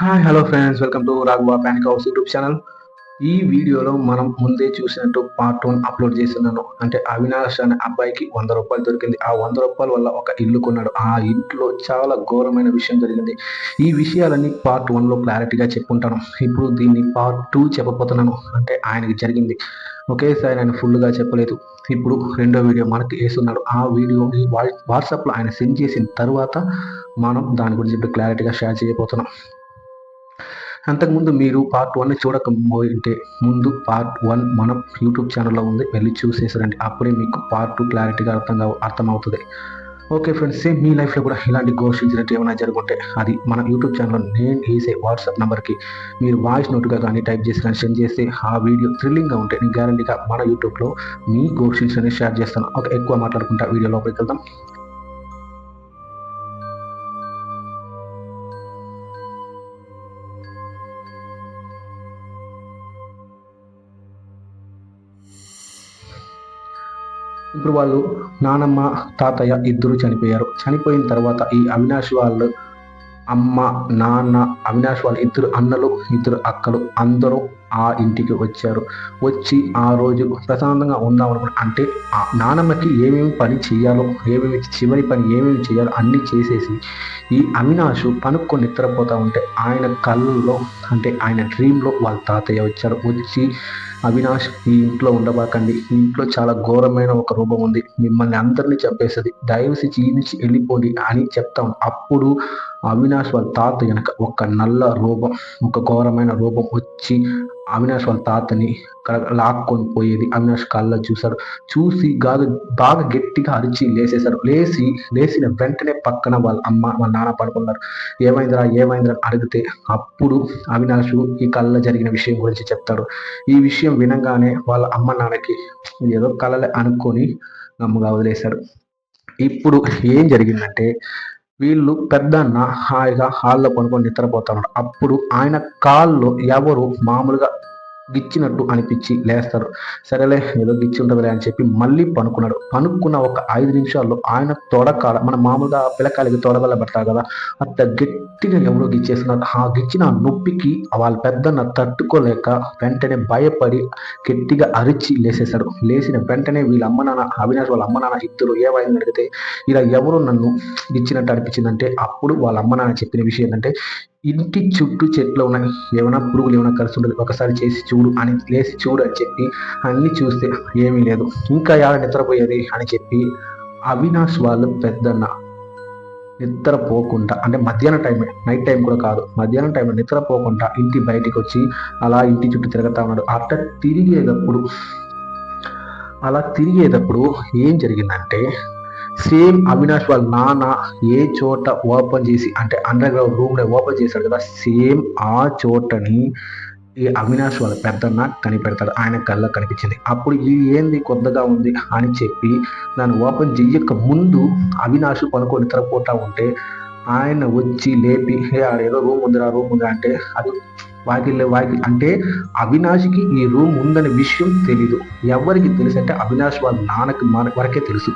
Hi hello friends welcome to Raghava panic house YouTube channel ఈ వీడియోలో మనం ముందే చూసినట్టు పార్ట్ వన్ అప్లోడ్ చేస్తున్నాను. అంటే అవినాష్ అనే అబ్బాయికి వంద రూపాయలు దొరికింది. ఆ వంద రూపాయల వల్ల ఒక ఇల్లు కొన్నాడు. ఆ ఇంట్లో చాలా ఘోరమైన విషయం జరిగింది. ఈ విషయాలన్నీ పార్ట్ వన్లో క్లారిటీగా చెప్పుకుంటాను ఇప్పుడు దీన్ని పార్ట్ టూ చెప్పబోతున్నాను. అంటే ఆయనకి జరిగింది. ఒకేసారి ఆయన ఫుల్గా చెప్పలేదు. ఇప్పుడు రెండో వీడియో మనకి వేస్తున్నాడు. ఆ వీడియో వాట్సాప్లో ఆయన సెండ్ చేసిన తర్వాత మనం దాని గురించి ఇప్పుడు క్లారిటీగా షేర్ చేయబోతున్నాం. అంతకుముందు మీరు పార్ట్ వన్ చూడకపోయింటే ముందు పార్ట్ వన్ మన యూట్యూబ్ ఛానల్లో ఉంది. వెళ్ళి చూసేసారండి. అప్పుడే మీకు పార్ట్ టూ క్లారిటీగా అర్థం అర్థమవుతుంది. ఓకే ఫ్రెండ్స్ సేమ్ మీ లైఫ్లో కూడా ఇలాంటి గోస్ట్ ఇన్సిడెంట్ ఏమైనా జరుగుంటే అది మన యూట్యూబ్ ఛానల్లో నేను వేసే వాట్సాప్ నెంబర్కి మీరు వాయిస్ నోట్గా కానీ టైప్ చేసి కానీ సెండ్ చేస్తే ఆ వీడియో థ్రిల్లింగ్గా ఉంటే నేను గ్యారంటీగా మన యూట్యూబ్లో మీ గోస్ట్ ఇన్సిడెంట్ షేర్ చేస్తాను. ఒక ఎక్కువ మాట్లాడుకుంటా వీడియో లోపలికి వెళ్దాం. ఇప్పుడు వాళ్ళు నానమ్మ తాతయ్య ఇద్దరు చనిపోయారు. చనిపోయిన తర్వాత ఈ అవినాష్ వాళ్ళు అమ్మ నాన్న అవినాష్ వాళ్ళ ఇద్దరు అన్నలు ఇద్దరు అక్కలు అందరూ ఆ ఇంటికి వచ్చారు. వచ్చి ఆ రోజు ప్రశాంతంగా ఉందాం అంటే ఆ నానమ్మకి ఏమేమి పని చేయాలో ఏమేమి చివరి పని ఏమేమి చేయాలో అన్నీ చేసేసి ఈ అవినాష్ పనుక్కొని నిద్రపోతూ ఉంటే ఆయన కళ్ళలో అంటే ఆయన డ్రీమ్లో వాళ్ళ తాతయ్య వచ్చారు. వచ్చి అవినాష్ ఈ ఇంట్లో ఉండబాకండి. ఈ ఇంట్లో చాలా ఘోరమైన ఒక రూపం ఉంది. మిమ్మల్ని అందరినీ చంపేస్తుంది. దయవసి ఈ నుంచి వెళ్ళిపోండి అని చెప్తాం. అప్పుడు అవినాష్ వాళ్ళ తాత వెనక ఒక నల్ల రూపం ఒక ఘోరమైన రూపం వచ్చి అవినాష్ వాళ్ళ తాతని లాక్కొని పోయేది అవినాష్ కళ్ళ చూశాడు చూసి గాదు బాగా గట్టిగా అరిచి లేచేశాడు లేచి లేచిన వెంటనే పక్కన వాళ్ళ అమ్మ వాళ్ళ నాన్న పడుకున్నారు. ఏమైందిరా ఏమైందిరా అడిగితే అప్పుడు అవినాష్ ఈ కళ్ళ జరిగిన విషయం గురించి చెప్తాడు. ఈ విషయం వినగానే వాళ్ళ అమ్మ నాన్నకి ఏదో కళలే అనుకొని నమ్మగా వదిలేశారు. ఇప్పుడు ఏం జరిగిందంటే వీళ్ళు పెద్దన్న హాయిగా హాల్లో పనుకొని నిద్రపోతున్నారు అప్పుడు ఆయన కాల్లో ఎవరు మామూలుగా గిచ్చినట్టు అనిపించి లేస్తారు. సరేలే ఏదో గిచ్చి ఉంటుందిలే అని చెప్పి మళ్ళీ పనుకున్నాడు. పనుక్కున్న ఒక ఐదు నిమిషాల్లో ఆయన తొడకాల మన మామూలుగా పిల్లకాయలకి తొడగల పెడతారు కదా అంత గట్టిగా ఎవరో గిచ్చేస్తున్నారు. ఆ గిచ్చిన నొప్పికి వాళ్ళ పెద్దన్న తట్టుకోలేక వెంటనే భయపడి గట్టిగా అరిచి లేసేశాడు. లేచిన వెంటనే వీళ్ళ అమ్మ నాన్న అవినాష్ వాళ్ళ అమ్మ నాన్న ఇద్దరు ఏమైంది అడిగితే ఇలా ఎవరు నన్ను గిచ్చినట్టు అనిపించిందంటే అప్పుడు వాళ్ళ అమ్మ నాన్న చెప్పిన విషయం ఏంటంటే ఇంటి చుట్టూ చెట్లు ఉన్నాయి ఏమైనా పురుగులు ఏమైనా కలిసి ఉండదు. ఒకసారి చేసి చూడు అని లేచి చూడు అని చెప్పి అన్ని చూస్తే ఏమీ లేదు. ఇంకా ఎలా నిద్రపోయేది అని చెప్పి అవినాష్ వాళ్ళు పెద్దన్న నిద్రపోకుండా అంటే మధ్యాహ్నం టైం నైట్ టైం కూడా కాదు. మధ్యాహ్నం టైం నిద్రపోకుండా ఇంటి బయటికి వచ్చి అలా ఇంటి చుట్టూ తిరుగుతా ఉన్నాడు. అట్ట తిరిగేటప్పుడు అలా తిరిగేటప్పుడు ఏం జరిగిందంటే సేమ్ అవినాష్ వాళ్ళ నాన్న ఏ చోట ఓపెన్ చేసి అంటే అండర్ గ్రౌండ్ రూమ్ ఓపెన్ చేశాడు కదా సేమ్ ఆ చోటని ఈ అవినాష్ వాళ్ళ పెద్దన్న కనిపెడతాడు. ఆయన కళ్ళ కనిపించింది. అప్పుడు ఇది ఏంది కొత్తగా ఉంది అని చెప్పి దాన్ని ఓపెన్ చెయ్యక ముందు అవినాష్ పనుకొని నిద్రపోతా ఉంటే ఆయన వచ్చి లేపి ఏదో రూమ్ ఉందిరా రూమ్ ఉందా అంటే అది వాకిల్ వాకిల్. అంటే అవినాష్కి ఈ రూమ్ ఉందనే విషయం తెలీదు. ఎవరికి తెలుసు అంటే అవినాష్ వాళ్ళ నాన్నకి మన వరకే తెలుసు.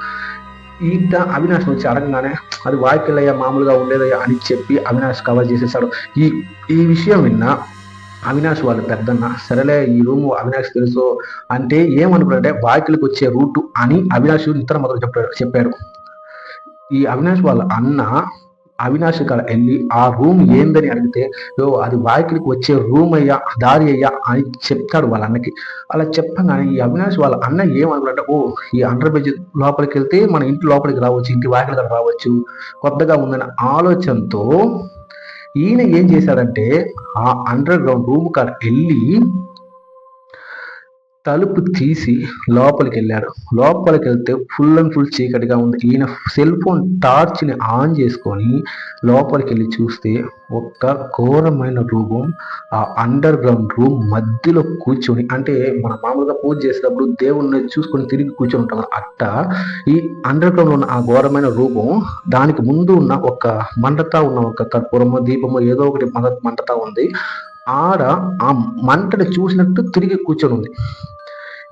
ఈట అవినాష్ వచ్చి అడగగానే అది వాకిల్లయ్యా మామూలుగా ఉండేదయ్యా అని చెప్పి అవినాష్ కవర్ చేసేసాడు. ఈ ఈ విషయం విన్నా అవినాష్ వాళ్ళు పెద్దన్న సరేలే ఈ రూమ్ అవినాష్ తెలుసు అంటే ఏమనుకున్నారంటే వాకిలికి వచ్చే రూటు అని అవినాష్ ఇతర మొదలు చెప్పాడు చెప్పారు. ఈ అవినాష్ వాళ్ళ అన్న అవినాష్ కాడ వెళ్ళి ఆ రూమ్ ఏందని అడిగితే ఓ అది వాకిలికి వచ్చే రూమ్ అయ్యా దారి అయ్యా అని చెప్తాడు వాళ్ళ అన్నకి. అలా చెప్పగానే ఈ అవినాష్ వాళ్ళ అన్న ఏమనుకుంటే ఓ ఈ అండర్ బ్రిడ్జ్ లోపలికి వెళ్తే మన ఇంటి లోపలికి రావచ్చు ఇంటి వాకిలి దగ్గర రావచ్చు. కొత్తగా ఉందన్న ఆలోచనతో ఈయన ఏం చేశాడంటే ఆ అండర్ గ్రౌండ్ రూమ్ కాడ వెళ్ళి తలుపు తీసి లోపలికి వెళ్ళాడు లోపలికి వెళ్తే ఫుల్ అండ్ ఫుల్ చీకటిగా ఉంది. ఈయన సెల్ ఫోన్ టార్చ్ని ఆన్ చేసుకొని లోపలికి వెళ్ళి చూస్తే ఒక్క ఘోరమైన రూపం ఆ అండర్ గ్రౌండ్ రూమ్ మధ్యలో కూర్చొని అంటే మన మామూలుగా పూజ చేసేటప్పుడు దేవుణ్ణి చూసుకొని తిరిగి కూర్చొని ఉంటాం అట్ట ఈ అండర్ గ్రౌండ్ ఉన్న ఆ ఘోరమైన రూపం దానికి ముందు ఉన్న ఒక మంటతా ఉన్న ఒక కర్పూరము దీపము ఏదో ఒకటి మంటతా ఉంది. ఆడ ఆ మంటని చూసినట్టు తిరిగి కూర్చొని ఉంది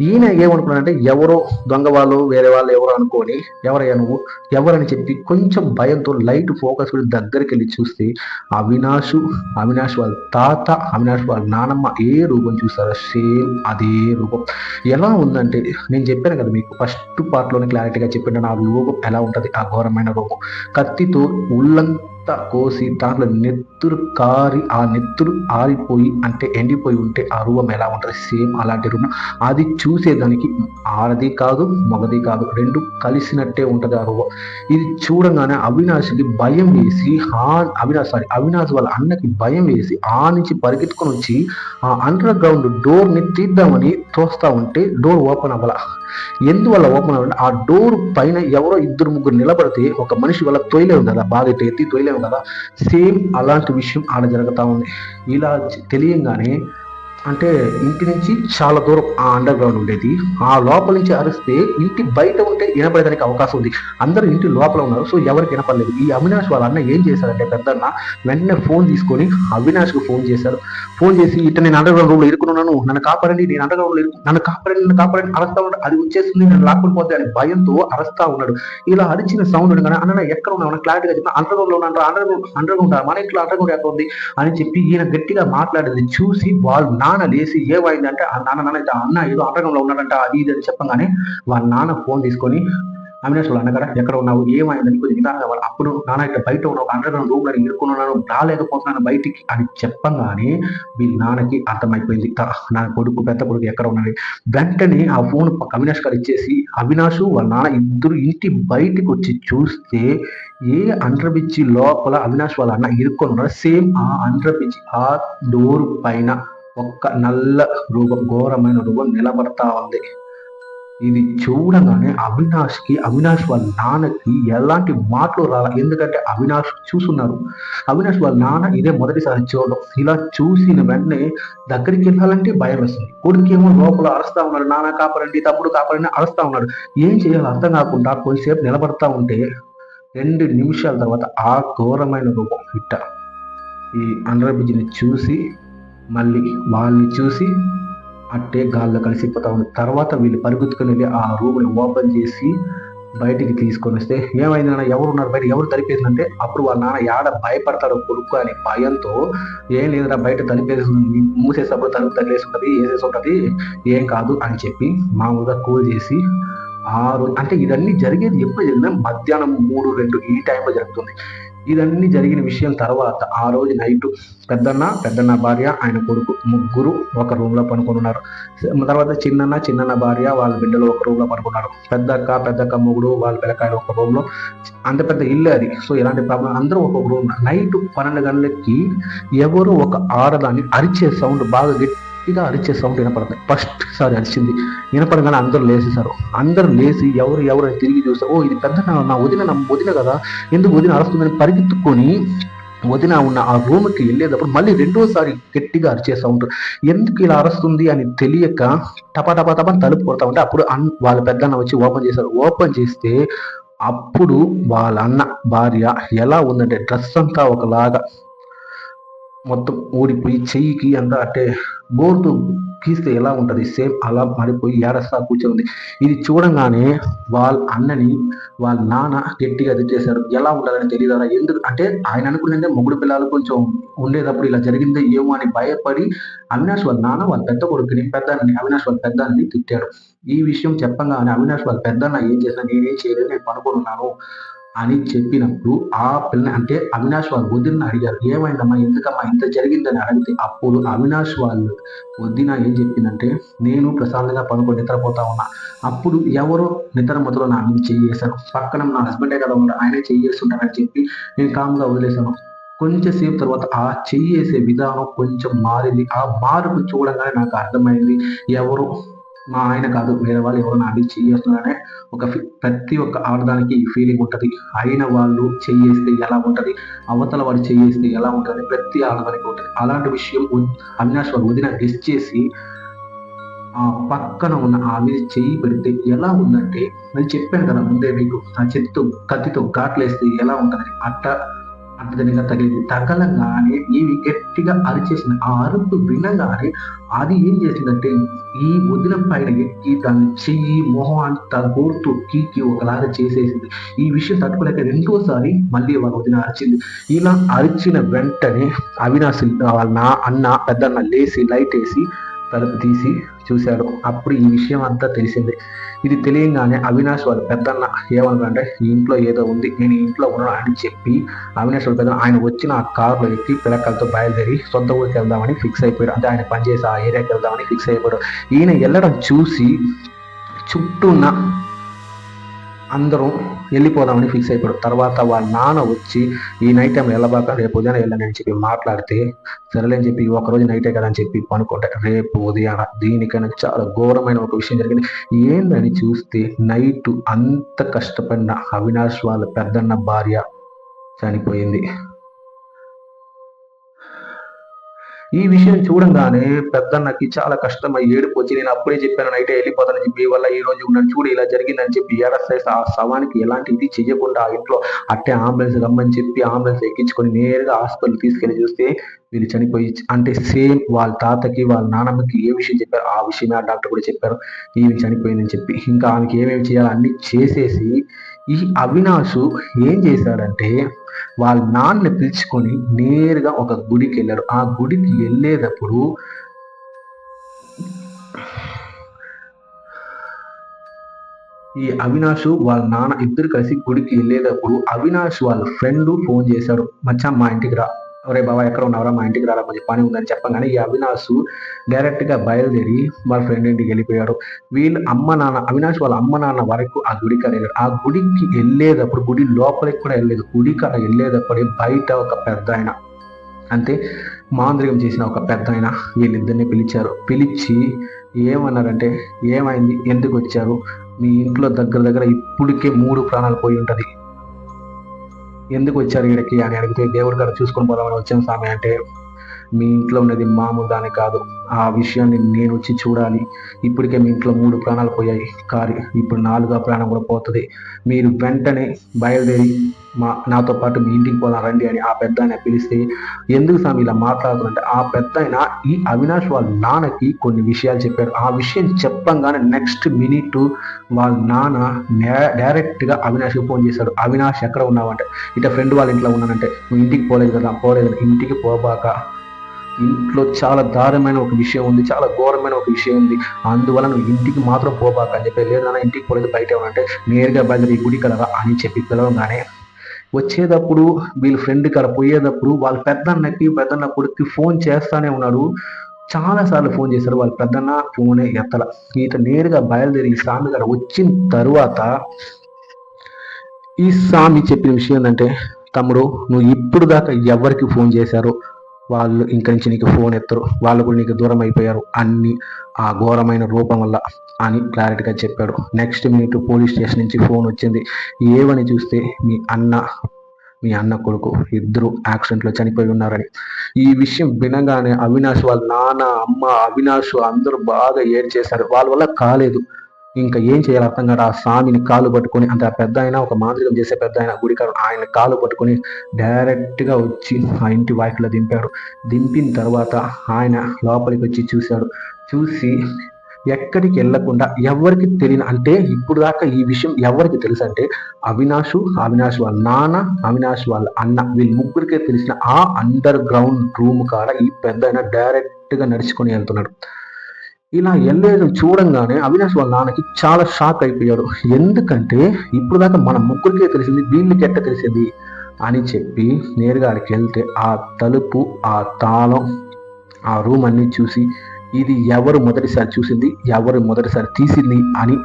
ఈయన ఏమనుకున్నాడంటే ఎవరో దొంగ వాళ్ళు వేరే వాళ్ళు ఎవరో అనుకొని ఎవరయ్యా నువ్వు? ఎవరని చెప్పి కొంచెం భయంతో లైట్ ఫోకస్ పెట్టి దగ్గరికి వెళ్ళి చూస్తే అవినాష్ అవినాష్ వాళ్ళ తాత అవినాష్ వాళ్ళ నానమ్మ ఏ రూపం చూస్తారో సేమ్ అదే రూపం. ఎలా ఉందంటే నేను చెప్పాను కదా మీకు ఫస్ట్ పార్ట్లోనే క్లారిటీగా చెప్పిన నా రూపం ఎలా ఉంటుంది? ఆ ఘోరమైన రూపం. కత్తితో అంతా కోసి దాంట్లో నెత్తురు కారి ఆ నెత్తురు ఆరిపోయి అంటే ఎండిపోయి ఉంటే ఆ రూపం ఎలా ఉంటుంది? సేమ్ అలాంటి రూపం. అది చూసేదానికి ఆడది కాదు మగది కాదు రెండు కలిసినట్టే ఉంటుంది ఆ రూపం. ఇది చూడగానే అవినాష్కి భయం వేసి ఆ అవినాష్ సారీ అవినాష్ వాళ్ళ అన్నకి భయం వేసి ఆ నుంచి పరిగెత్తుకొని వచ్చి ఆ అండర్ గ్రౌండ్ డోర్ని తీద్దామని తోస్తా ఉంటే డోర్ ఓపెన్ అవ్వాల. ఎందువల్ల ఓపెన్ అవ్వాలంటే ఆ డోర్ పైన ఎవరో ఇద్దరు ముగ్గురు నిలబడితే ఒక మనిషి వల్ల తొయలేము కదా బాగా ఎత్తి తొయలేము కదా. సేమ్ అలాంటి విషయం ఆడ జరుగుతూ ఉంది. ఇలా తెలియంగానే అంటే ఇంటి నుంచి చాలా దూరం ఆ అండర్ గ్రౌండ్ ఉండేది. ఆ లోపల నుంచి అరిస్తే ఇంటి బయట ఉంటే వినపడేదానికి అవకాశం ఉంది. అందరూ ఇంటి లోపల ఉన్నారు. సో ఎవరికి వినపడలేదు. ఈ అవినాష్ వాళ్ళ అన్న ఏం చేశారంటే పెద్దన్న వెంటనే ఫోన్ తీసుకొని అవినాష్కు ఫోన్ చేశారు. ఫోన్ చేసి ఇట్ట నేను అండర్ గ్రౌండ్ రూమ్లో ఇరుకున్నాను నన్ను కాపాడండి. నేను అండర్ గ్రౌండ్ ఇరుకు నన్ను కాపాడండి. నన్ను కాపాడండి. అరస్తా ఉన్నాడు. అది వచ్చేస్తుంది నేను లాక్కుని పోతే అని భయంతో అరస్తా ఉన్నాడు. ఇలా అరిచిన సౌండ్ ఉండగానే అన్న ఎక్కడ ఉన్నాను క్లారిటీగా చెప్పిన అండర్ గ్రౌండ్లో ఉన్నాను అండర్ గ్రౌండ్ అండర్ గ్రౌండ్ మన ఇంట్లో అండర్ గ్రౌండ్ ఎక్కడ ఉంది? అని చెప్పి ఈయన గట్టిగా మాట్లాడేది చూసి వాళ్ళు నాన్న లేచి ఏమైందంటే ఆ నాన్న నాన్న అయితే అన్న ఏదో ఆటంకంలో ఉన్నాడంట అది ఇది అని చెప్పగానే వాళ్ళ నాన్న ఫోన్ తీసుకొని అవినాష్ వాళ్ళ ఎక్కడ ఉన్నావు? ఏమైందని కొంచెం నిదానంగా వాళ్ళు అప్పుడు నాన్న ఇక్కడ బయట ఉన్నావు అండర్ గ్రౌండ్ రూమ్లో ఇరుక్కున్నాను రాలేకపోతున్నాను బయటికి అని చెప్పంగానే వీళ్ళ నాన్నకి అర్థమైపోయింది. నా కొడుకు పెద్ద కొడుకు ఎక్కడ ఉన్నది వెంటనే ఆ ఫోన్ పక్క అవినాష్ గారు ఇచ్చేసి అవినాష్ వాళ్ళ నాన్న ఇద్దరు ఇంటి బయటికి వచ్చి చూస్తే ఏ అండర్ బ్రిడ్జి లోపల అవినాష్ వాళ్ళ అన్న ఇరుక్కొని ఉన్నారు సేమ్ ఆ అండర్ బ్రిడ్జ్ ఆ డోర్ పైన ఒక్క నల్ల రూపం ఘోరమైన రూపం నిలబడతా ఉంది. ఇది చూడగానే అవినాష్కి అవినాష్ వాళ్ళ నాన్నకి ఎలాంటి మాటలు రాల. ఎందుకంటే అవినాష్ చూస్తున్నారు అవినాష్ వాళ్ళ నాన్న ఇదే మొదటిసారి చూడడం. ఇలా చూసిన వెంటనే దగ్గరికి వెళ్ళాలంటే భయం వస్తుంది. కొడుకేమో లోపల అరుస్తా ఉన్నాడు. నాన్న కాపరండి తప్పుడు కాపరండి అరుస్తా ఉన్నాడు. ఏం చేయాలో అర్థం కాకుండా కొద్దిసేపు నిలబడతా ఉంటే రెండు నిమిషాల తర్వాత ఆ ఘోరమైన రూపం ఇట్ట ఈ అండర్ చూసి మళ్ళీ వాళ్ళని చూసి అట్టే గాల్లో కలిసిపోతా ఉంది. తర్వాత వీళ్ళు పరుగుతుకొని వెళ్ళి ఆ రూమ్ని ఓపెన్ చేసి బయటికి తీసుకొని వస్తే ఏమైంది నాన్న? ఎవరు ఉన్నారు బయట? ఎవరు తలిపేసిందంటే అప్పుడు వాళ్ళ నాన్న యాడ భయపడతాడో కొడుకు అని భయంతో ఏం లేదురా బయట తలిపేసి ఉంది, మూసేసినప్పుడు తలుపు తగిలేసి ఉంటుంది వేసేసి ఉంటుంది ఏం కాదు అని చెప్పి మామూలుగా కూల్ చేసి ఆరు అంటే ఇదన్నీ జరిగేది ఎప్పుడు జరిగిందా మధ్యాహ్నం మూడు రెండు ఈ టైంలో జరుగుతుంది. ఇదన్నీ జరిగిన విషయం తర్వాత ఆ రోజు నైట్ పెద్దన్న పెద్దన్న భార్య ఆయన కొడుకు ముగ్గురు ఒక రూమ్లో పనుకొని తర్వాత చిన్నన్న చిన్నన్న భార్య వాళ్ళ బిడ్డలు ఒక రూమ్లో పనుకున్నారు. పెద్దక్క పెద్దక్క మొగుడు వాళ్ళ పిల్లకాయలు ఒక రూమ్లో. అంత పెద్ద ఇల్లు అది. సో ఇలాంటి ప్రాబ్లం అందరూ ఒక రూమ్ నైట్ పన్నెండు గంటలకి ఎవరు ఒక ఆడదాన్ని అరిచే సౌండ్ బాగా గట్టిగా అరిచే సౌండ్ వినపడతాయి ఫస్ట్ సారి అరిచింది. వినపడగానే అందరూ లేచేశారు అందరూ లేచి ఎవరు ఎవరు అని తిరిగి చూస్తారు ఓ ఇది పెద్ద నా- వదిన నా వదిన కదా. ఎందుకు వదిన అరుస్తుందని పరిగెత్తుకొని వదిన ఉన్న ఆ రూమ్కి వెళ్ళేటప్పుడు మళ్ళీ రెండోసారి గట్టిగా అరిచే సౌండ్. ఎందుకు ఇలా అరుస్తుంది అని తెలియక టపా టపా టపా అని తలుపు కొడతా ఉంటే అప్పుడు అన్ వాళ్ళ పెద్దన్న వచ్చి ఓపెన్ చేశారు. ఓపెన్ చేస్తే అప్పుడు వాళ్ళ అన్న భార్య ఎలా ఉందంటే డ్రెస్ అంతా ఒకలాగా మొత్తం ఊడిపోయి చెయ్యికి అంతా అంటే బోర్డు గీస్తే ఎలా ఉంటుంది? సేమ్ అలా మారిపోయి ఏడస్తా కూర్చొని ఇది చూడంగానే వాళ్ళ అన్నని వాళ్ళ నాన్న గట్టిగా తిట్టేశారు. ఎలా ఉండాలని తెలియదా ఎందుకు? అంటే ఆయన అనుకున్నదే మొగుడు పిల్లలు కొంచెం ఉండేటప్పుడు ఇలా జరిగిందే ఏమో అని భయపడి అవినాష్ వాళ్ళ నాన్న వాళ్ళ పెద్ద కొడుకుని పెద్దని అవినాష్ వాళ్ళ పెద్దాన్ని తిట్టాడు. ఈ విషయం చెప్పంగానే అవినాష్ వాళ్ళ పెద్దన్న ఏం చేసినా నేనేం చేయలేదు నేను పనుకొని ఉన్నాను. అని చెప్పినప్పుడు ఆ పిల్ల అంటే అవినాష్ వాళ్ళు వదిన అడిగారు ఏమైందమ్మా? ఎందుకమ్మా? ఇంత జరిగిందని? అడిగితే అప్పుడు అవినాష్ వాళ్ళు వదిన ఏం చెప్పిందంటే నేను ప్రశాంతంగా పనుకొని నిద్రపోతా ఉన్నా. అప్పుడు ఎవరో నిద్ర మొదలు నా మీద చేయేశారు? పక్కన నా హస్బెండే కదా ఉన్నాడు ఆయనే ఉంటారని చెప్పి నేను కామ్గా వదిలేశాను. కొంచెం సేపు తర్వాత ఆ చెయ్యేసే విధానం కొంచెం మారింది. ఆ మార్పు చూడగానే నాకు అర్థమైంది ఎవరు మా ఆయన కాదు వేరే వాళ్ళు ఎవరైనా నా మీద ఒక ప్రతి ఒక్క ఆడదానికి ఫీలింగ్ ఉంటుంది. అయిన వాళ్ళు చేయేస్తే ఎలా ఉంటది? అవతల వాడు చేయేస్తే ఎలా ఉంటది? ప్రతి ఆడదానికి ఉంటుంది. అలాంటి విషయం అవినాష్ వారు వదిన గెస్ చేసి ఆ పక్కన ఉన్న ఆమె చేయి పెడితే ఎలా ఉందంటే నేను చెప్పాను కదా ముందే మీకు ఆ చేతితో కత్తితో ఘాట్లేస్తే ఎలా ఉంటుంది అట్ట అడ్డదనిగా తగిలింది. తగలగానే ఇవి గట్టిగా అరిచేసిన ఆ అరుపు వినగానే అది ఏం చేసిందంటే ఈ వదిన పైన ఎక్కి దాని చెయ్యి మొహం అంతా గోరుతో కీకి ఒకలాగా చేసేసింది. ఈ విషయం తట్టుకోలేక రెండోసారి మళ్ళీ వాళ్ళ వదిన అరిచింది. ఇలా అరిచిన వెంటనే అవినాశ్ వాళ్ళ నా అన్న పెద్దన్న లేచి లైట్ వేసి తలుపు తీసి చూశాడు అప్పుడు ఈ విషయం అంతా తెలిసింది. ఇది తెలియగానే అవినాష్ వాళ్ళ పెద్దన్న ఏమన్నారంటే ఈ ఇంట్లో ఏదో ఉంది నేను ఇంట్లో ఉన్నాను అని చెప్పి అవినాష్ వాళ్ళ పెద్ద ఆయన వచ్చిన ఆ కారులో ఎక్కి పిల్లకలతో బయలుదేరి సొంత ఊరికి వెళ్దామని ఫిక్స్ అయిపోయాడు అంటే ఆయన పనిచేసి ఆ ఏరియాకి వెళ్దామని ఫిక్స్ అయిపోయాడు ఈయన వెళ్ళడం చూసి చుట్టూ ఉన్న అందరం వెళ్ళిపోదామని ఫిక్స్ అయిపోయాడు తర్వాత వాళ్ళ నాన్న వచ్చి ఈ నైట్ టైం వెళ్ళబాక రేపు ఉదయం వెళ్ళండి అని చెప్పి మాట్లాడితే సరేలేని చెప్పి ఒకరోజు నైటే కదా అని చెప్పి పనుకుంటే రేపు ఉదయాన దీనికైనా చాలా ఘోరమైన ఒక విషయం జరిగింది. ఏందని చూస్తే నైట్ అంత కష్టపడిన అవినాష్ వాళ్ళ పెద్దన్న భార్య చనిపోయింది. ఈ విషయం చూడంగానే పెద్దన్నకి చాలా కష్టమై ఏడుపు వచ్చి నేను అప్పుడే చెప్పాను నైట్ వెళ్ళిపోతానని చెప్పి వల్ల ఈ రోజు నన్ను చూడు ఇలా జరిగిందని చెప్పి ఏడస్తాయి ఆ శవానికి ఎలాంటి ఇది చెయ్యకుండా ఆ ఇంట్లో అట్టే అంబులెన్స్ రమ్మని చెప్పి అంబులెన్స్ ఎక్కించుకొని నేరుగా హాస్పిటల్ తీసుకెళ్ళి చూస్తే వీళ్ళు చనిపోయి అంటే సేమ్ వాళ్ళ తాతకి వాళ్ళ నాన్నమ్మకి ఏ విషయం చెప్పారు ఆ విషయమే ఆ డాక్టర్ కూడా చెప్పారు. ఈమె చనిపోయిందని చెప్పి ఇంకా ఆమెకి ఏమేమి చేయాలో అన్ని చేసేసి ఈ అవినాష్ ఏం చేశాడంటే వాళ్ళ నాన్న పిలుచుకొని నేరుగా ఒక గుడికి వెళ్ళారు. ఆ గుడికి వెళ్ళేటప్పుడు ఈ అవినాష్ వాళ్ళ నాన్న ఇద్దరు కలిసి గుడికి వెళ్ళేటప్పుడు అవినాష్ వాళ్ళ ఫ్రెండ్ ఫోన్ చేశాడు. మచ్చా మా ఇంటికి రా. ఒరే బాబా ఎక్కడ ఉన్నారా మా ఇంటికి రారా కొంచెం పని ఉందని చెప్పగానే ఈ అవినాష్ డైరెక్ట్గా బయలుదేరి వాళ్ళ ఫ్రెండ్ ఇంటికి వెళ్ళిపోయాడు. వీళ్ళు అమ్మ నాన్న అవినాష్ వాళ్ళ అమ్మ నాన్న వరకు ఆ గుడికి వెళ్ళారు ఆ గుడికి వెళ్ళేటప్పుడు గుడి లోపలికి కూడా వెళ్ళలేదు. గుడికి అలా వెళ్ళేటప్పుడే బయట ఒక పెద్ద ఆయన అంతే మాంద్రికం చేసిన ఒక పెద్ద ఆయన వీళ్ళిద్దరిని పిలిచారు. పిలిచి ఏమన్నారంటే ఏమైంది? ఎందుకు వచ్చారు? మీ ఇంట్లో దగ్గర దగ్గర ఇప్పటికే మూడు ప్రాణాలు పోయి ఉంటది. ఎందుకు వచ్చారు ఈడకి అని అడిగితే దేవుడు గారు చూసుకొని పోదామని వచ్చాం స్వామి అంటే మీ ఇంట్లో ఉన్నది మామూలు దాని కాదు. ఆ విషయాన్ని నేను వచ్చి చూడాలి. ఇప్పటికే మీ ఇంట్లో మూడు ప్రాణాలు పోయాయి. కారు ఇప్పుడు నాలుగో ప్రాణం కూడా పోతుంది. మీరు వెంటనే బయలుదేరి మా నాతో పాటు మీ ఇంటికి పోదాం రండి అని ఆ పెద్ద ఆయన పిలిస్తే ఎందుకు స్వామి ఇలా మాట్లాడుతుందంటే ఆ పెద్ద ఆయన ఈ అవినాష్ వాళ్ళ నాన్నకి కొన్ని విషయాలు చెప్పారు. ఆ విషయం చెప్పంగానే నెక్స్ట్ మినిట్ వాళ్ళ నాన్న డైరెక్ట్గా అవినాష్కి ఫోన్ చేశాడు. అవినాష్ ఎక్కడ ఉన్నావంటే ఇట ఫ్రెండ్ వాళ్ళ ఇంట్లో ఉన్నానంటే నువ్వు ఇంటికి పోలేదు కదా పోలేదు ఇంటికి పోబాక ఇంట్లో చాలా దారుణమైన ఒక విషయం ఉంది చాలా ఘోరమైన ఒక విషయం ఉంది. అందువల్ల నువ్వు ఇంటికి మాత్రం పోబాక అని చెప్పి లేదు నాన్న ఇంటికి పోలేదు బయట ఏమంటే నేరుగా బయలుదేరి గుడి కలరా అని చెప్పి పిలవగానే వచ్చేటప్పుడు వీళ్ళ ఫ్రెండ్ కాడ పోయేటప్పుడు వాళ్ళ పెద్దన్నకి పెద్దన్న కొడుక్కి ఫోన్ చేస్తానే ఉన్నాడు. చాలా సార్లు ఫోన్ చేశారు వాళ్ళ పెద్దన్న ఫోనే ఎత్తల. ఈత నేరుగా బయలుదేరి ఈ స్వామి గారు వచ్చిన తర్వాత ఈ స్వామి చెప్పిన విషయం ఏంటంటే తమ్ముడు నువ్వు ఇప్పుడు దాకా ఎవరికి ఫోన్ చేశారో వాళ్ళు ఇంక నుంచి నీకు ఫోన్ ఎత్తరు. వాళ్ళు కూడా నీకు దూరం అయిపోయారు. అన్ని ఆ ఘోరమైన రూపం వల్ల అని క్లారిటీగా చెప్పాడు. నెక్స్ట్ మినిట్ పోలీస్ స్టేషన్ నుంచి ఫోన్ వచ్చింది. ఏమని చూస్తే మీ అన్న మీ అన్న కొడుకు ఇద్దరు యాక్సిడెంట్లో చనిపోయి ఉన్నారని. ఈ విషయం వినగానే అవినాష్ వాళ్ళ నాన్న అమ్మ అవినాష్ అందరూ బాగా ఏడ్చేశారు. వాళ్ళ వల్ల కాలేదు. ఇంకా ఏం చేయాలి అర్థం కాదు. ఆ స్వామిని కాలు పట్టుకొని అంటే ఆ పెద్ద ఆయన ఒక మాంత్రికం చేసే పెద్ద ఆయన గుడికారు ఆయన కాలు పట్టుకొని డైరెక్ట్గా వచ్చి ఆ ఇంటి వాకిలో దింపాడు. దింపిన తర్వాత ఆయన లోపలికి వచ్చి చూశాడు. చూసి ఎక్కడికి వెళ్ళకుండా ఎవరికి తెలియని అంటే ఇప్పుడు దాకా ఈ విషయం ఎవరికి తెలుసు అంటే అవినాష్ అవినాష్ వాళ్ళ నాన్న అవినాష్ వాళ్ళ అన్న వీళ్ళ ముగ్గురికే తెలిసిన ఆ అండర్ గ్రౌండ్ రూమ్ కాడ ఈ పెద్ద డైరెక్ట్గా నడుచుకొని వెళ్తున్నాడు. ఇలా వెళ్ళేది చూడంగానే అవినాష్ వాళ్ళ నాన్నకి చాలా షాక్ అయిపోయాడు. ఎందుకంటే ఇప్పుడు దాకా మన ముగ్గురికే తెలిసింది వీళ్ళకి ఎట్ట తెలిసింది అని చెప్పి నేరుగా అక్కడికి వెళ్తే ఆ తలుపు ఆ తాళం ఆ రూమ్ అన్ని చూసి ఇది ఎవరు మొదటిసారి చూసింది ఎవరు మొదటిసారి తీసింది అని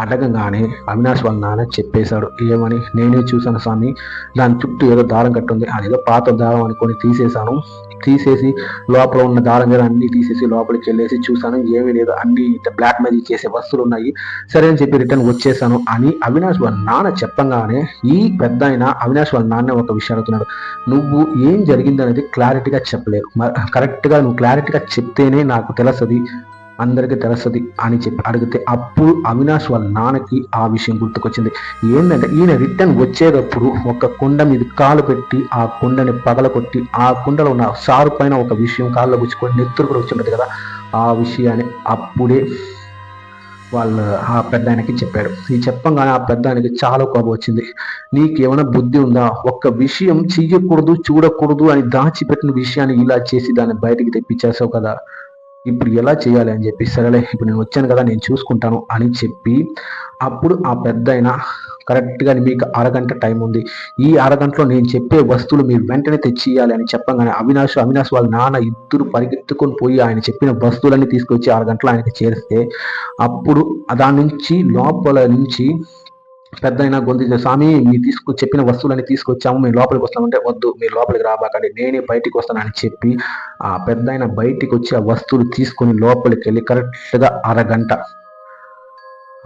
అడగగానే అవినాష్ వాళ్ళ నాన్న చెప్పేశాడు. ఏమని? నేనే చూశాను స్వామి. దాని చుట్టూ ఏదో దారం కట్టుంది. అది ఏదో పాత దారం అనుకొని తీసేశాను. తీసేసి లోపల ఉన్న దారం కదా అన్ని తీసేసి లోపలికి వెళ్ళేసి చూశాను. ఏమీ లేదు. అన్ని బ్లాక్ మ్యాజిక్ చేసే వస్తువులు ఉన్నాయి. సరే అని చెప్పి రిటర్న్ వచ్చేసాను అని అవినాష్ వాళ్ళ నాన్న చెప్పంగానే ఈ పెద్ద ఆయన అవినాష్ వాళ్ళ నాన్న ఒక విషయం అడుగుతున్నాడు. నువ్వు ఏం జరిగింది అనేది క్లారిటీగా చెప్పలేవు కరెక్ట్గా నువ్వు క్లారిటీగా చెప్తేనే నాకు తెలుస్తుంది. అందరికీ తెలుస్తుంది అని చెప్పి అడిగితే అప్పుడు అవినాష్ వాళ్ళ నాన్నకి ఆ విషయం గుర్తుకొచ్చింది. ఏంటంటే ఈయన రిటర్న్ వచ్చేటప్పుడు ఒక కుండ మీద కాలు పెట్టి ఆ కుండని పగలకొట్టి ఆ కుండలో ఉన్న సారు పైన ఒక విషయం కాళ్ళలో గుచ్చుకొని నెత్తురు కూడా వచ్చిండదు కదా. ఆ విషయాన్ని అప్పుడే వాళ్ళు ఆ పెద్ద ఆయనకి చెప్పాడు. ఈ చెప్పంగానే ఆ పెద్ద ఆయనకి చాలా కోపం వచ్చింది. నీకేమైనా బుద్ధి ఉందా? ఒక్క విషయం చెయ్యకూడదు చూడకూడదు అని దాచిపెట్టిన విషయాన్ని ఇలా చేసి దాన్ని బయటికి తెప్పించేసావు కదా. ఇప్పుడు ఎలా చేయాలి అని చెప్పి సరేలే ఇప్పుడు నేను వచ్చాను కదా నేను చూసుకుంటాను అని చెప్పి అప్పుడు ఆ పెద్ద కరెక్ట్గా మీకు అరగంట టైం ఉంది. ఈ అరగంటలో నేను చెప్పే వస్తువులు మీరు వెంటనే తెచ్చియాలి అని చెప్పగానే అవినాష్ అవినాష్ వాళ్ళ నాన్న ఇద్దరు పరిగెత్తుకొని పోయి ఆయన చెప్పిన వస్తువులన్నీ తీసుకొచ్చి అరగంటలో ఆయనకి చేరిస్తే అప్పుడు దాని నుంచి లోపల నుంచి పెద్ద అయినా గొంతు స్వామి మీ తీసుకు చెప్పిన వస్తువులన్నీ తీసుకొచ్చాము మేము లోపలికి వస్తామంటే వద్దు మీరు లోపలికి రాబాకండి నేనే బయటికి వస్తానని చెప్పి ఆ పెద్ద బయటికి వచ్చి ఆ వస్తువులు తీసుకొని లోపలికి వెళ్ళి కరెక్ట్గా అరగంట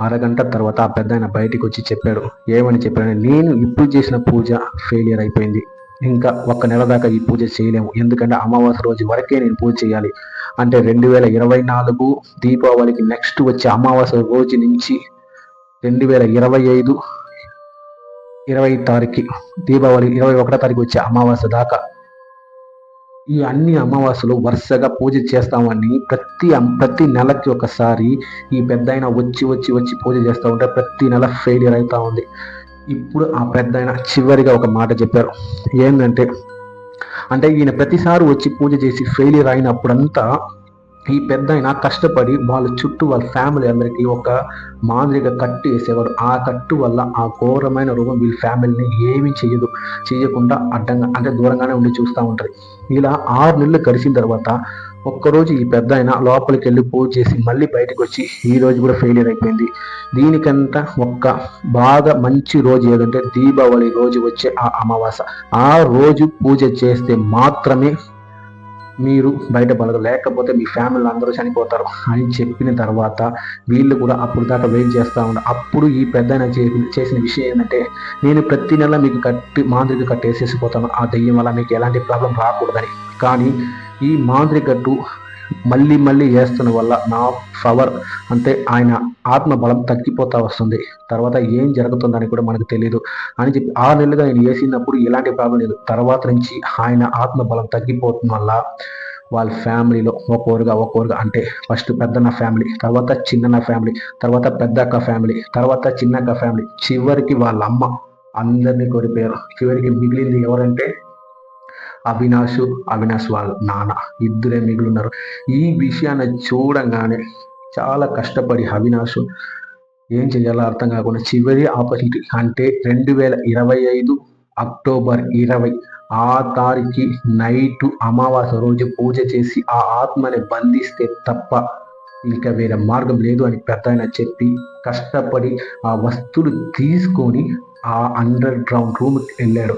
అరగంట తర్వాత ఆ పెద్ద ఆయన బయటికి వచ్చి చెప్పాడు. ఏమని చెప్పాడు నేను ఇప్పుడు చేసిన పూజ ఫెయిలియర్ అయిపోయింది. ఇంకా ఒక్క నెల దాకా ఈ పూజ చేయలేము. ఎందుకంటే అమావాస్య రోజు వరకే నేను పూజ చేయాలి. అంటే రెండు వేల ఇరవై నాలుగు దీపావళికి నెక్స్ట్ వచ్చే అమావాస్య రోజు నుంచి రెండు వేల ఇరవై ఐదు ఇరవై తారీఖు దీపావళి ఇరవై ఒకటో తారీఖు వచ్చే అమావాస్య దాకా ఈ అన్ని అమావాస్యలు వరుసగా పూజ చేస్తామని ప్రతి ప్రతి నెలకి ఒకసారి ఈ పెద్ద వచ్చి వచ్చి వచ్చి పూజ చేస్తూ ఉంటే ప్రతి నెల ఫెయిలియర్ అవుతూ ఉంది. ఇప్పుడు ఆ పెద్ద చివరిగా ఒక మాట చెప్పారు. ఏంటంటే అంటే ఈయన ప్రతిసారి వచ్చి పూజ చేసి ఫెయిలియర్ అయినప్పుడంతా ఈ పెద్ద అయినా కష్టపడి వాళ్ళ చుట్టూ వాళ్ళ ఫ్యామిలీ అందరికీ ఒక మాదిరిగా కట్టు వేసేవాడు. ఆ కట్టు వల్ల ఆ ఘోరమైన రూపం వీళ్ళ ఫ్యామిలీని ఏమీ చేయదు. చేయకుండా అడ్డంగా అంటే దూరంగానే ఉండి చూస్తూ ఉంటారు ఇలా ఆరు నెలలు గడిచిన తర్వాత ఒక్కరోజు ఈ పెద్ద ఆయన లోపలికి వెళ్ళి పూజ చేసి మళ్ళీ బయటకు వచ్చి ఈ రోజు కూడా ఫెయిలియర్ అయిపోయింది. దీనికంతా ఒక్క బాగా మంచి రోజు ఏదంటే దీపావళి రోజు వచ్చే ఆ అమావాస. ఆ రోజు పూజ చేస్తే మాత్రమే మీరు బయటపడదు లేకపోతే మీ ఫ్యామిలీ అందరూ చనిపోతారు అని చెప్పిన తర్వాత వీళ్ళు కూడా అప్పుడు దాకా వెయిట్ చేస్తూ ఉన్నారు అప్పుడు ఈ పెద్ద చేసిన విషయం ఏంటంటే నేను ప్రతి నెల మీకు కట్టి మాదిరిగా కట్టేసేసిపోతాను ఆ దెయ్యం వల్ల మీకు ఎలాంటి ప్రాబ్లం రాకూడదని. కానీ ఈ మాదిరిగట్టు మళ్ళీ మళ్ళీ వేస్తున్న వల్ల నా పవర్ అంటే ఆయన ఆత్మబలం తగ్గిపోతా వస్తుంది. తర్వాత ఏం జరుగుతుందని కూడా మనకు తెలియదు అని చెప్పి ఆరు నెలలుగా ఆయన వేసినప్పుడు ఎలాంటి ప్రాబ్లం లేదు. తర్వాత నుంచి ఆయన ఆత్మబలం తగ్గిపోతున్న వల్ల వాళ్ళ ఫ్యామిలీలో ఒక్కొరుగా ఒక్కొరుగా అంటే ఫస్ట్ పెద్దన్న ఫ్యామిలీ తర్వాత చిన్నన్న ఫ్యామిలీ తర్వాత పెద్దక్క ఫ్యామిలీ తర్వాత చిన్నక్క ఫ్యామిలీ. చివరికి వాళ్ళ అమ్మ అందరినీ కోరిపోయారు చివరికి మిగిలింది ఎవరంటే అవినాష్ అవినాష్ వాళ్ళ నాన్న ఇద్దరే మిగులున్నారు. ఈ విషయాన్ని చూడంగానే చాలా కష్టపడి అవినాష్ ఏం చేయాలో అర్థం కాకుండా చివరి ఆపర్చునిటీ అంటే రెండు వేల ఇరవై ఐదు అక్టోబర్ ఇరవై ఆ తారీఖు నైట్ అమావాస్య రోజు పూజ చేసి ఆ ఆత్మని బంధిస్తే తప్ప ఇంకా వేరే మార్గం లేదు అని పెద్ద చెప్పి కష్టపడి ఆ వస్తువులు తీసుకొని ఆ అండర్ గ్రౌండ్ రూమ్కి వెళ్ళాడు.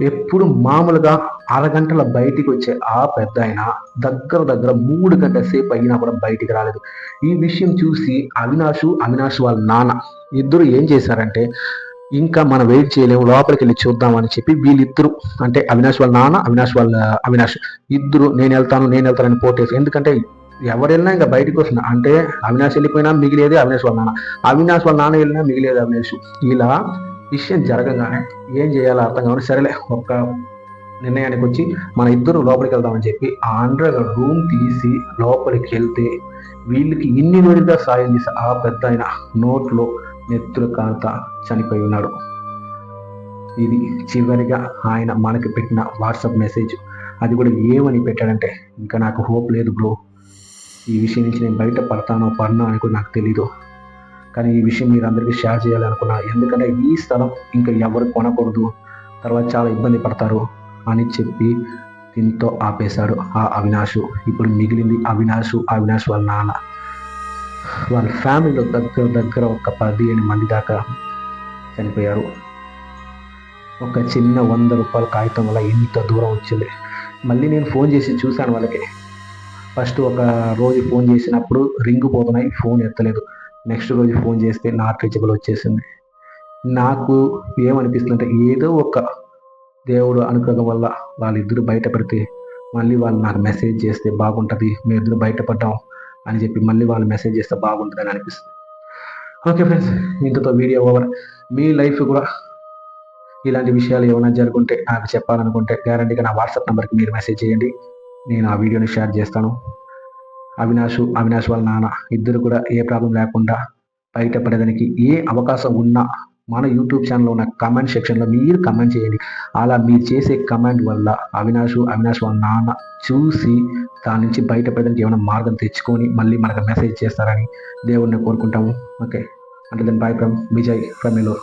ఎప్పుడు మామూలుగా అరగంటల బయటికి వచ్చే ఆ పెద్ద ఆయన దగ్గర దగ్గర మూడు గంటల సేపు అయినా కూడా బయటికి రాలేదు. ఈ విషయం చూసి అవినాష్ అవినాష్ వాళ్ళ నాన్న ఇద్దరు ఏం చేశారంటే ఇంకా మనం వెయిట్ చేయలేము లోపలికి వెళ్ళి చూద్దామని చెప్పి వీళ్ళిద్దరు అంటే అవినాష్ వాళ్ళ నాన్న అవినాష్ వాళ్ళ అవినాష్ ఇద్దరు నేను వెళ్తాను నేను వెళ్తానని పోటేసి ఎందుకంటే ఎవరు వెళ్ళినా ఇంకా బయటకు వస్తున్నా. అంటే అవినాష్ వెళ్ళిపోయినా మిగిలేదే అవినాష్ వాళ్ళ నాన్న. అవినాష్ వాళ్ళ నాన్న వెళ్ళినా మిగిలేదు అవినాష్. ఇలా విషయం జరగగానే ఏం చేయాలో అర్థం కావాలి సరేలే ఒక్క నిర్ణయానికి వచ్చి మన ఇద్దరు లోపలికి వెళ్దామని చెప్పి ఆ అండర్ రూమ్ తీసి లోపలికి వెళ్తే వీళ్ళకి ఇన్ని రోజులుగా సాయం చేసి ఆ పెద్ద ఆయన నోట్లో నెత్తులు కాంత చనిపోయి ఉన్నాడు. ఇది చివరిగా ఆయన మనకి పెట్టిన వాట్సాప్ మెసేజ్. అది కూడా ఏమని పెట్టాడంటే ఇంకా నాకు హోప్ లేదు బ్రో. ఈ విషయం నుంచి నేను బయట పడతానో పడనో అని కూడా నాకు తెలీదు. కానీ ఈ విషయం మీరు అందరికీ షేర్ చేయాలి అనుకున్నా ఎందుకంటే ఈ స్థలం ఇంకా ఎవరు కొనకూడదు. తర్వాత చాలా ఇబ్బంది పడతారు అని చెప్పి దీంతో ఆపేశాడు ఆ అవినాష్. ఇప్పుడు మిగిలింది అవినాష్ అవినాష్ వాళ్ళ నాన్న. వాళ్ళ ఫ్యామిలీలో దగ్గర దగ్గర ఒక పదిహేను మంది దాకా చనిపోయారు. ఒక చిన్న వంద రూపాయల కాగితం వల్ల ఇంత దూరం వచ్చింది. మళ్ళీ నేను ఫోన్ చేసి చూశాను వాళ్ళకి. ఫస్ట్ ఒక రోజు ఫోన్ చేసినప్పుడు రింగ్ పోతున్నాయి ఫోన్ ఎత్తలేదు. నెక్స్ట్ రోజు ఫోన్ చేస్తే నాట్ రీచబుల్ వచ్చేసింది. నాకు ఏమనిపిస్తుందంటే ఏదో ఒక దేవుడు అనుగ్రహం వల్ల వాళ్ళిద్దరు బయటపడితే మళ్ళీ వాళ్ళు నాకు మెసేజ్ చేస్తే బాగుంటుంది మీ ఇద్దరు బయటపడ్డాం అని చెప్పి మళ్ళీ వాళ్ళు మెసేజ్ చేస్తే బాగుంటుంది అని అనిపిస్తుంది. ఓకే ఫ్రెండ్స్ ఇంతతో వీడియో ఓవర్ మీ లైఫ్ కూడా ఇలాంటి విషయాలు ఏమైనా జరుగుంటే నాకు చెప్పాలనుకుంటే గ్యారంటీగా నా వాట్సాప్ నెంబర్కి మీరు మెసేజ్ చేయండి. నేను ఆ వీడియోని షేర్ చేస్తాను. అవినాష్ అవినాష్ వాళ్ళ నాన్న ఇద్దరు కూడా ఏ ప్రాబ్లం లేకుండా బయటపడేదానికి ఏ అవకాశం ఉన్నా మన యూట్యూబ్ ఛానల్లో ఉన్న కమెంట్ సెక్షన్లో మీరు కమెంట్ చేయండి. అలా మీరు చేసే కమెంట్ వల్ల అవినాష్ అవినాష్ వాళ్ళ నాన్న చూసి దాని నుంచి బయటపడడానికి ఏమైనా మార్గం తెచ్చుకొని మళ్ళీ మనకు మెసేజ్ చేస్తారని దేవుడిని కోరుకుంటాము. ఓకే అంటే then bye from Vijay from Eluru